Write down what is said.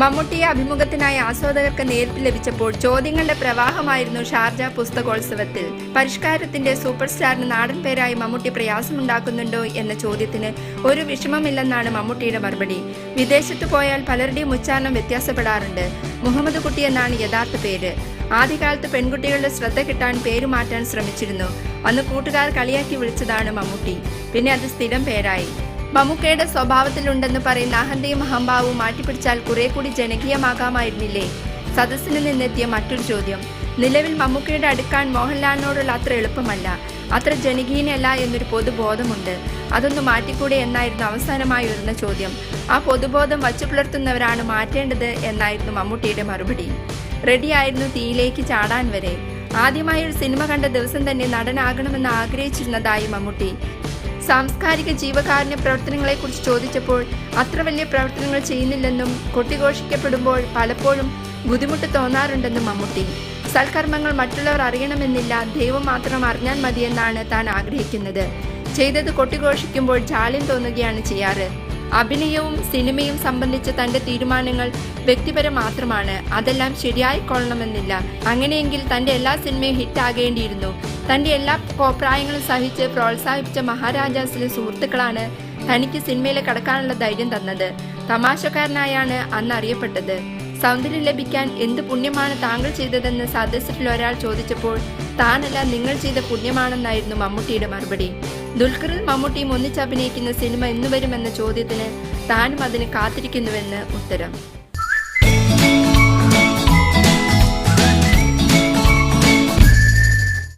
മമ്മൂട്ടിയെ അഭിമുഖത്തിനായി ആസ്വാദകർക്ക് നേരിട്ട് ലഭിച്ചപ്പോൾ ചോദ്യങ്ങളുടെ പ്രവാഹമായിരുന്നു ഷാർജ പുസ്തകോത്സവത്തിൽ. പരിഷ്കാരത്തിന്റെ സൂപ്പർ സ്റ്റാറിന് നാടൻ പേരായി മമ്മൂട്ടി പ്രയാസമുണ്ടാക്കുന്നുണ്ടോ എന്ന ചോദ്യത്തിന് ഒരു വിഷമമില്ലെന്നാണ് മമ്മൂട്ടിയുടെ മറുപടി. വിദേശത്ത് പോയാൽ പലരുടെയും ഉച്ചാരണം വ്യത്യാസപ്പെടാറുണ്ട്. മുഹമ്മദ് കുട്ടി എന്നാണ് യഥാർത്ഥ പേര്. ആദ്യകാലത്ത് പെൺകുട്ടികളുടെ ശ്രദ്ധ കിട്ടാൻ പേര് മാറ്റാൻ ശ്രമിച്ചിരുന്നു. അന്ന് കൂട്ടുകാർ കളിയാക്കി വിളിച്ചതാണ് മമ്മൂട്ടി. പിന്നെ അത് സ്ഥിരം പേരായി. മമ്മൂക്കയുടെ സ്വഭാവത്തിലുണ്ടെന്ന് പറയുന്ന അഹന്തയും അഹംഭാവവും മാറ്റിപ്പിടിച്ചാൽ കുറെ കൂടി ജനകീയമാകാമായിരുന്നില്ലേ? സദസ്സിന് നിന്നെത്തിയ മറ്റൊരു ചോദ്യം. നിലവിൽ മമ്മൂക്കയുടെ അടുക്കാൻ മോഹൻലാലിനോടുള്ള അത്ര എളുപ്പമല്ല. അത്ര ജനകീയനല്ല എന്നൊരു പൊതുബോധമുണ്ട്. അതൊന്ന് മാറ്റിക്കൂടെ എന്നായിരുന്നു അവസാനമായി ഉയർന്ന ചോദ്യം. ആ പൊതുബോധം വച്ചു പുലർത്തുന്നവരാണ് മാറ്റേണ്ടത് എന്നായിരുന്നു മമ്മൂട്ടിയുടെ മറുപടി. റെഡിയായിരുന്നു തീയിലേക്ക് ചാടാൻ വരെ. ആദ്യമായി ഒരു സിനിമ കണ്ട ദിവസം തന്നെ നടനാകണമെന്ന് ആഗ്രഹിച്ചിരുന്നതായി മമ്മൂട്ടി. സാംസ്കാരിക ജീവകാരുണ്യ പ്രവർത്തനങ്ങളെക്കുറിച്ച് ചോദിച്ചപ്പോൾ അത്ര വലിയ പ്രവർത്തനങ്ങൾ ചെയ്യുന്നില്ലെന്നും കൊട്ടിഘോഷിക്കപ്പെടുമ്പോൾ പലപ്പോഴും ബുദ്ധിമുട്ട് തോന്നാറുണ്ടെന്നും മമ്മൂട്ടി. സൽക്കർമ്മങ്ങൾ മറ്റുള്ളവർ അറിയണമെന്നില്ല ദൈവം മാത്രം അറിഞ്ഞാൽ മതിയെന്നാണ് താൻ ആഗ്രഹിക്കുന്നത്. ചെയ്തത് കൊട്ടിഘോഷിക്കുമ്പോൾ ജാള്യം തോന്നുകയാണ് ചെയ്യാറ്. അഭിനയവും സിനിമയും സംബന്ധിച്ച തന്റെ തീരുമാനങ്ങൾ വ്യക്തിപരം മാത്രമാണ്. അതെല്ലാം ശരിയായിക്കൊള്ളണമെന്നില്ല അങ്ങനെയെങ്കിൽ തന്റെ എല്ലാ സിനിമയും ഹിറ്റാകേണ്ടിയിരുന്നു. തന്റെ എല്ലാ കോപ്രായങ്ങളും സഹിച്ച് പ്രോത്സാഹിപ്പിച്ച മഹാരാജാസിലെ സുഹൃത്തുക്കളാണ് തനിക്ക് സിനിമയിൽ കടക്കാനുള്ള ധൈര്യം തന്നത്. തമാശക്കാരനായാണ് അന്ന് അറിയപ്പെട്ടത്. സൗന്ദര്യം ലഭിക്കാൻ എന്ത് പുണ്യമാണ് താങ്കൾ ചെയ്തതെന്ന് സദസ്സിൽ ഒരാൾ ചോദിച്ചപ്പോൾ താനല്ല നിങ്ങൾ ചെയ്ത പുണ്യമാണെന്നായിരുന്നു മമ്മൂട്ടിയുടെ മറുപടി. ദുൽഖറും മമ്മൂട്ടിയും ഒന്നിച്ചഭിനയിക്കുന്ന സിനിമ എന്നു വരുമെന്ന ചോദ്യത്തിന് താനും അതിന് കാത്തിരിക്കുന്നുവെന്ന് ഉത്തരം.